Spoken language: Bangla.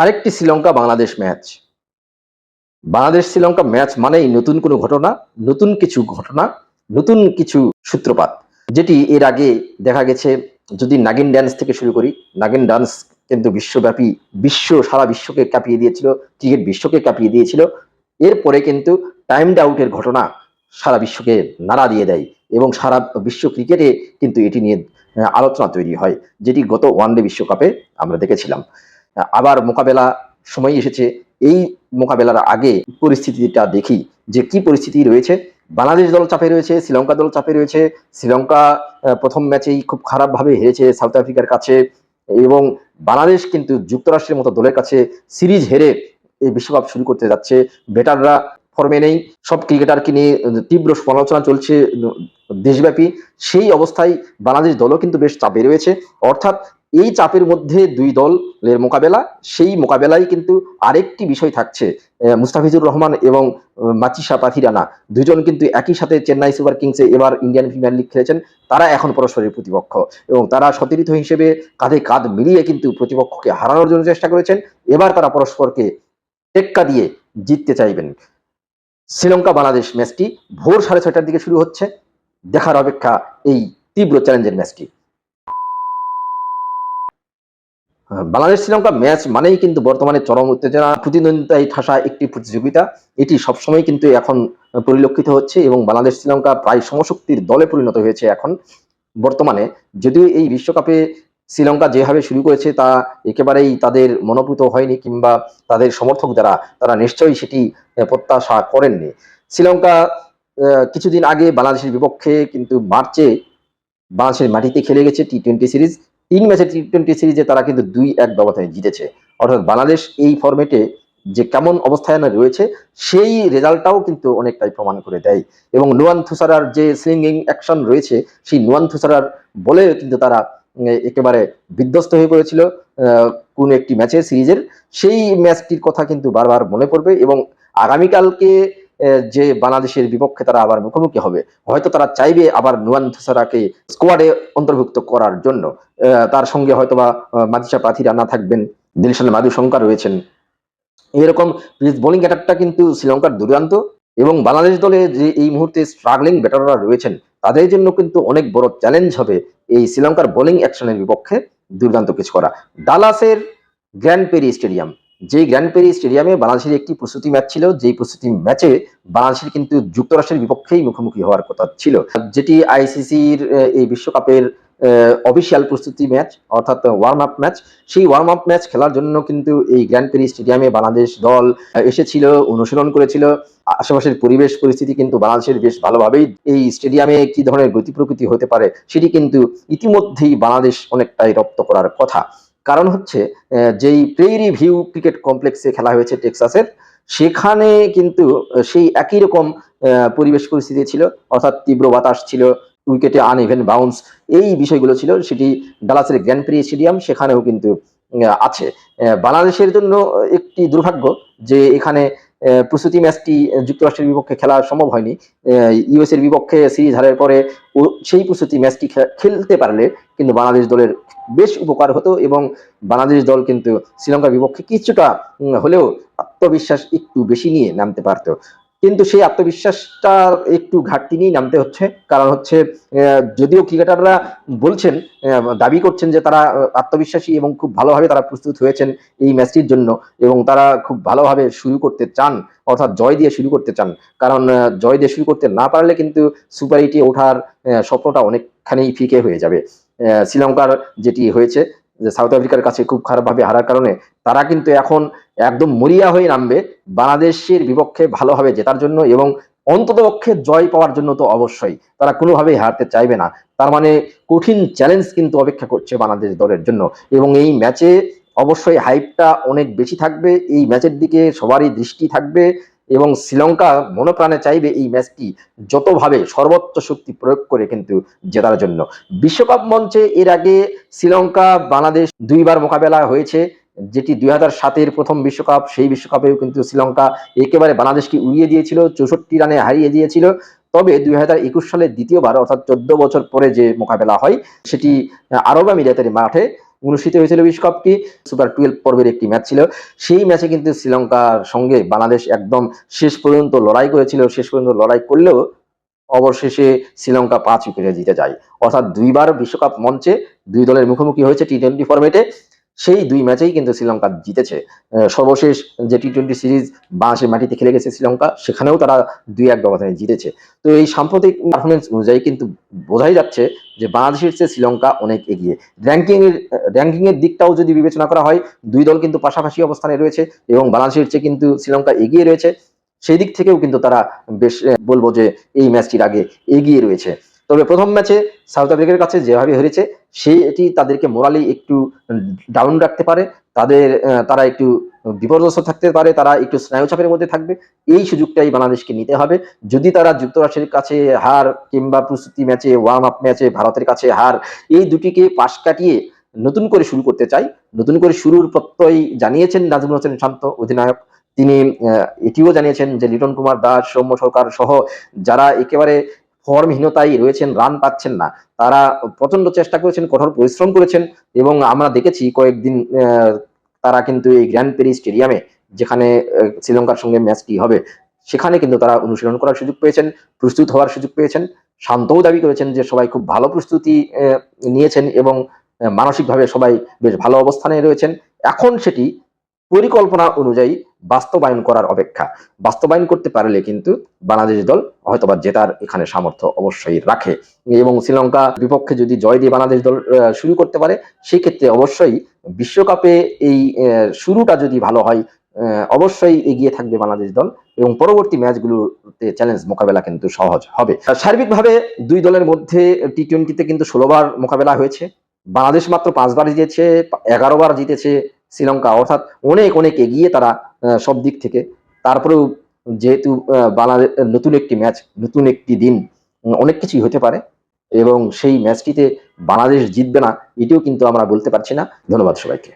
আরেকটি শ্রীলঙ্কা বাংলাদেশ ম্যাচ। বাংলাদেশ শ্রীলঙ্কা ম্যাচ মানেই নতুন কোনো ঘটনা, নতুন কিছু ঘটনা, নতুন কিছু সূত্রপাত, যেটি এর আগে দেখা গেছে যদি নাগিন ড্যান্স থেকে শুরু করি, নাগিন ডান্স কিন্তু বিশ্বব্যাপী, বিশ্ব, সারা বিশ্বকে কাঁপিয়ে দিয়েছিল, ক্রিকেট বিশ্বকে কাঁপিয়ে দিয়েছিল। এরপরে কিন্তু টাইমড আউটের ঘটনা সারা বিশ্বকে নাড়া দিয়ে দেয় এবং সারা বিশ্ব ক্রিকেটে কিন্তু এটি নিয়ে আলোচনা তৈরি হয়, যেটি গত ওয়ানডে বিশ্বকাপে আমরা দেখেছিলাম। আবার মোকাবেলা সময় এসেছে। এই মোকাবেলার আগে পরিস্থিতিটা দেখি যে কি পরিস্থিতি রয়েছে। বাংলাদেশ দল চাপে রয়েছে, শ্রীলঙ্কা দল চাপে রয়েছে। শ্রীলঙ্কা প্রথম ম্যাচেই খুব খারাপভাবে হেরেছে সাউথ আফ্রিকার কাছে এবং বাংলাদেশ কিন্তু যুক্তরাষ্ট্রের মতো দলের কাছে সিরিজ হেরে এই বিশ্বকাপ শুরু করতে যাচ্ছে। বেটাররা ফর্মে নেই। সব ক্রিকেটারকে নিয়ে তীব্র সমালোচনা চলছে দেশব্যাপী। সেই অবস্থায় বাংলাদেশ দলও কিন্তু বেশ চাপে রয়েছে। অর্থাৎ এই চাপের মধ্যে দুই দলের মোকাবেলা, সেই মোকাবেলায় কিন্তু আরেকটি বিষয় থাকছে মুস্তাফিজুর রহমান এবং মাচিসা পাথিরানা দুজন কিন্তু একই সাথে চেন্নাই সুপার কিংসে এবার ইন্ডিয়ান প্রিমিয়ার লিগ খেলেছেন, তারা এখন পরস্পরের প্রতিপক্ষ এবং তারা সতীর্থ হিসেবে কাঁধে কাঁধ মিলিয়ে কিন্তু প্রতিপক্ষকে হারানোর জন্য চেষ্টা করেছেন, এবার তারা পরস্পরকে টেক্কা দিয়ে জিততে চাইবেন। শ্রীলঙ্কা বাংলাদেশ ম্যাচটি ভোর সাড়ে ছয়টার দিকে শুরু হচ্ছে, দেখার অপেক্ষা এই তীব্র চ্যালেঞ্জের ম্যাচটি। বাংলাদেশ শ্রীলঙ্কা ম্যাচ মানেই কিন্তু বর্তমানে চরম উত্তেজনা প্রতিদ্বন্দ্বিতায় ঠাসা একটি প্রতিযোগিতা। এটি সবসময় কিন্তু এখন পরিলক্ষিত হচ্ছে এবং বাংলাদেশ শ্রীলঙ্কা প্রায় সমশক্তির দলে পরিণত হয়েছে এখন। বর্তমানে যদিও এই বিশ্বকাপে শ্রীলঙ্কা যেভাবে শুরু করেছে তা একেবারেই তাদের মনোভূত হয়নি কিংবা তাদের সমর্থক যারা, তারা নিশ্চয়ই সেটি প্রত্যাশা করেননি। শ্রীলঙ্কা কিছুদিন আগে বাংলাদেশের বিপক্ষে কিন্তু মার্চে বাংলাদেশের মাটিতে খেলে গেছে টি টোয়েন্টি সিরিজ তিন ম্যাচের টি টোয়েন্টি সিরিজে তারা কিন্তু দুই এক ব্যবধানে জিতেছে। অর্থাৎ বাংলাদেশ এই ফরম্যাটে যে কেমন অবস্থানে রয়েছে, সেই রেজাল্টটাও কিন্তু অনেকটাই প্রমাণ করে দেয়। এবং নুয়ান থুসারার যে সুইঙ্গিং অ্যাকশন রয়েছে, সেই নুয়ান থুসারার বলে কিন্তু তারা একেবারে বিধ্বস্ত হয়ে পড়েছিল কোন একটি ম্যাচের সিরিজের। সেই ম্যাচটির কথা কিন্তু বারবার মনে পড়বে এবং আগামীকালকে যে বাংলাদেশের বিপক্ষে তারা আবার মুখোমুখি হবে। হয়তো তারা চাইবে আবার নুয়ান থুসারাকে স্কোয়াডে অন্তর্ভুক্ত করার জন্য। তার সঙ্গে হয়তোবা মাদিসা পাথিরা না থাকবেন। দিলশান মাদু শঙ্কা রয়েছেন। এরকম বোলিং অ্যাটাকটা কিন্তু শ্রীলঙ্কার দুর্দান্ত এবং বাংলাদেশ দলে যে এই মুহূর্তে স্ট্রাগলিং ব্যাটাররা রয়েছেন, তাদের জন্য কিন্তু অনেক বড় চ্যালেঞ্জ হবে এই শ্রীলঙ্কার বোলিং অ্যাকশনের বিপক্ষে দুর্দান্ত কিছু করা। ডালাসের গ্র্যান্ড পেরি স্টেডিয়াম। যে গ্র্যান্ড পেরি স্টেডিয়ামে বাংলাদেশের একটি প্রস্তুতি ম্যাচ ছিল, যেই প্রস্তুতি ম্যাচে বাংলাদেশের কিন্তু যুক্তরাষ্ট্রের বিপক্ষেই মুখোমুখি হওয়ার কথা ছিল। যেটি আইসিসির এই বিশ্বকাপের অফিসিয়াল প্রস্তুতি ম্যাচ, অর্থাৎ ওয়ার্ম আপ ম্যাচ, সেই ওয়ার্ম আপ ম্যাচ খেলার জন্য কিন্তু এই গ্র্যান্ড পেরি স্টেডিয়ামে বাংলাদেশ দল এসেছিল, অনুশীলন করেছিল। আশেপাশের পরিবেশ পরিস্থিতি কিন্তু বাংলাদেশের বেশ ভালোভাবেই এই স্টেডিয়ামে কি ধরনের গতি প্রকৃতি হতে পারে, সেটি কিন্তু ইতিমধ্যেই বাংলাদেশ অনেকটাই রপ্ত করার কথা। কারণ হচ্ছে যেই প্রেইরি ভিউ ক্রিকেট কমপ্লেক্সে খেলা হয়েছে টেক্সাসের, সেখানে কিন্তু সেই একই রকম পরিবেশ পরিস্থিতি ছিল, অর্থাৎ তীব্র বাতাস ছিল, উইকেটে আন ইভেন বাউন্স এই বিষয়গুলো ছিল, সেটি ডালাসের গ্র্যান্ড প্রি স্টেডিয়াম, সেখানেও কিন্তু আছে। বাংলাদেশের জন্য একটি দুর্ভাগ্য যে এখানে প্রস্তুতি ম্যাচটি যুক্তরাষ্ট্রের বিপক্ষে খেলা সম্ভব হয়নি। ইউএস এর বিপক্ষে সিরিজ হারের পরে সেই প্রস্তুতি ম্যাচটি খেলতে পারলে কিন্তু বাংলাদেশ দলের বেশ উপকার হতো এবং বাংলাদেশ দল কিন্তু শ্রীলঙ্কার বিপক্ষে কিছুটা হলেও আত্মবিশ্বাস একটু বেশি নিয়ে নামতে পারতো। কিন্তু সেই আত্মবিশ্বাসটা একটু ঘাটতি নিয়েই নামতে হচ্ছে। কারণ হচ্ছে যদিও ক্রিকেটাররা বলছেন দাবি করছেন যে তারা আত্মবিশ্বাসী এবং খুব ভালোভাবে তারা প্রস্তুত হয়েছেন এই ম্যাচটির জন্য এবং তারা খুব ভালোভাবে শুরু করতে চান, অর্থাৎ জয় দিয়ে শুরু করতে চান। কারণ জয় দিয়ে শুরু করতে না পারলে কিন্তু সুপার এইটে ওঠার স্বপ্নটা অনেকখানি ফিকে হয়ে যাবে। শ্রীলঙ্কার যেটি হয়েছে যে সাউথ আফ্রিকার কাছে খুব খারাপভাবে হারার কারণে তারা কিন্তু এখন একদম মরিয়া হয়ে নামবে বাংলাদেশের বিপক্ষে ভালোভাবে জেতার জন্য এবং অন্ততপক্ষে জয় পাওয়ার জন্য তো অবশ্যই তারা কোনোভাবেই হারতে চাইবে না। তার মানে কঠিন চ্যালেঞ্জ কিন্তু অপেক্ষা করছে বাংলাদেশ দলের জন্য এবং এই ম্যাচে অবশ্যই হাইপটা অনেক বেশি থাকবে, এই ম্যাচের দিকে সবারই দৃষ্টি থাকবে। এবং শ্রীলঙ্কা মনোপ্রাণে চাইবে এই ম্যাচটি যতভাবে সর্বোচ্চ শক্তি প্রয়োগ করে কিন্তু জেতার জন্য। বিশ্বকাপ মঞ্চে এর আগে শ্রীলঙ্কা, বাংলাদেশ দুইবার মোকাবেলা হয়েছে, যেটি দুই হাজার সাতের প্রথম বিশ্বকাপ, সেই বিশ্বকাপেও কিন্তু শ্রীলঙ্কা একেবারে বাংলাদেশকে উড়িয়ে দিয়েছিল, চৌষট্টি রানে হারিয়ে দিয়েছিল। তবে দুই হাজার একুশ সালের দ্বিতীয়বার, অর্থাৎ চোদ্দ বছর পরে যে মোকাবেলা হয়, সেটি আরব আমিরাতের মাঠে অনুষ্ঠিত হয়েছিল বিশ্বকাপটি। সুপার টুয়েলভ পর্বের একটি ম্যাচ ছিল। সেই ম্যাচে কিন্তু শ্রীলঙ্কার সঙ্গে বাংলাদেশ একদম শেষ পর্যন্ত লড়াই করেছিল। শেষ পর্যন্ত লড়াই করলেও অবশেষে শ্রীলঙ্কা পাঁচ উইকেটে জিতে যায়। অর্থাৎ দুইবার বিশ্বকাপ মঞ্চে দুই দলের মুখোমুখি হয়েছে টি টোয়েন্টি ফরম্যাটে সেই দুই ম্যাচেই কিন্তু শ্রীলঙ্কা জিতেছে। সর্বশেষ যে টি টোয়েন্টি সিরিজ বাঁশের মাটিতে খেলে গেছে শ্রীলঙ্কা, সেখানেও তারা দুই এক ব্যবধানে জিতেছে। তো এই সাম্প্রতিক পারফরমেন্স অনুযায়ী কিন্তু বোঝাই যাচ্ছে যে বাংলাদেশের চেয়ে শ্রীলঙ্কা অনেক এগিয়ে। র্যাঙ্কিং এর র্যাঙ্কিং এর দিকটাও যদি বিবেচনা করা হয়, দুই দল কিন্তু পাশাপাশি অবস্থানে রয়েছে এবং বাংলাদেশের চেয়ে কিন্তু শ্রীলঙ্কা এগিয়ে রয়েছে। সেই দিক থেকেও কিন্তু তারা বেশ বলব যে এই ম্যাচটির আগে এগিয়ে রয়েছে। তবে প্রথম ম্যাচে সাউথ আফ্রিকার কাছে যেভাবে হেরেছে সেটি তাদেরকে মোরালি একটু ডাউন রাখতে পারে, তাদের তারা একটু বিপর্যস্ত থাকতে পারে, তারা একটু স্নায়ুচাপের মধ্যে থাকবে। এই সুযোগটাই বাংলাদেশকে নিতে হবে। যদি তারা যুক্তরাষ্ট্রের কাছে হার কিংবা প্রস্তুতি ম্যাচে ওয়ার্ম আপ ম্যাচে, ভারতের কাছে হার, এই দুটিকে পাশ কাটিয়ে নতুন করে শুরু করতে চাই। নতুন করে শুরুর প্রত্যয় জানিয়েছেন নাজমুল হোসেন শান্ত অধিনায়ক। তিনি এটিও জানিয়েছেন যে লিটন কুমার দাস, সৌম্য সরকার সহ যারা একেবারে ফর্মহীনতায় রয়েছেন, রান পাচ্ছেন না। তারা প্রচণ্ড চেষ্টা করেছেন, কঠোর পরিশ্রম করেছেন এবং আমরা দেখেছি কয়েকদিন তারা কিন্তু এই গ্র্যান্ড পেরি স্টেডিয়ামে যেখানে শ্রীলঙ্কার সঙ্গে ম্যাচটি হবে, সেখানে কিন্তু তারা অনুশীলন করার সুযোগ পেয়েছেন, প্রস্তুত হওয়ার সুযোগ পেয়েছেন। শান্তও দাবি করেছেন যে সবাই খুব ভালো প্রস্তুতি নিয়েছেন এবং মানসিকভাবে সবাই বেশ ভালো অবস্থানে রয়েছেন। এখন সেটি পরিকল্পনা অনুযায়ী বাস্তবায়ন করার অপেক্ষা। বাস্তবায়ন করতে পারলে কিন্তু বাংলাদেশ দল হয়তোবা জেতার এখানে সামর্থ্য অবশ্যই রাখে। এবং শ্রীলঙ্কা বিপক্ষে যদি জয় দিয়ে বাংলাদেশ দল শুরু করতে পারে সেই ক্ষেত্রে অবশ্যই বিশ্বকাপে এই শুরুটা যদি ভালো হয় অবশ্যই এগিয়ে থাকবে বাংলাদেশ দল এবং পরবর্তী ম্যাচগুলোতে চ্যালেঞ্জ মোকাবেলা কিন্তু সহজ হবে। সার্বিকভাবে দুই দলের মধ্যে টি টোয়েন্টিতে কিন্তু ষোলোবার মোকাবেলা হয়েছে। বাংলাদেশ মাত্র পাঁচবার জিতেছে, এগারো বার জিতেছে শ্রীলঙ্কা। অর্থাৎ অনেক অনেক এগিয়ে তারা সব দিক থেকে। তারপরেও যেহেতু বাংলাদেশ, নতুন একটি ম্যাচ, নতুন একটি দিন অনেক কিছুই হতে পারে এবং সেই ম্যাচটিতে বাংলাদেশ জিতবে না, এটিও কিন্তু আমরা বলতে পারছি না। ধন্যবাদ সবাইকে।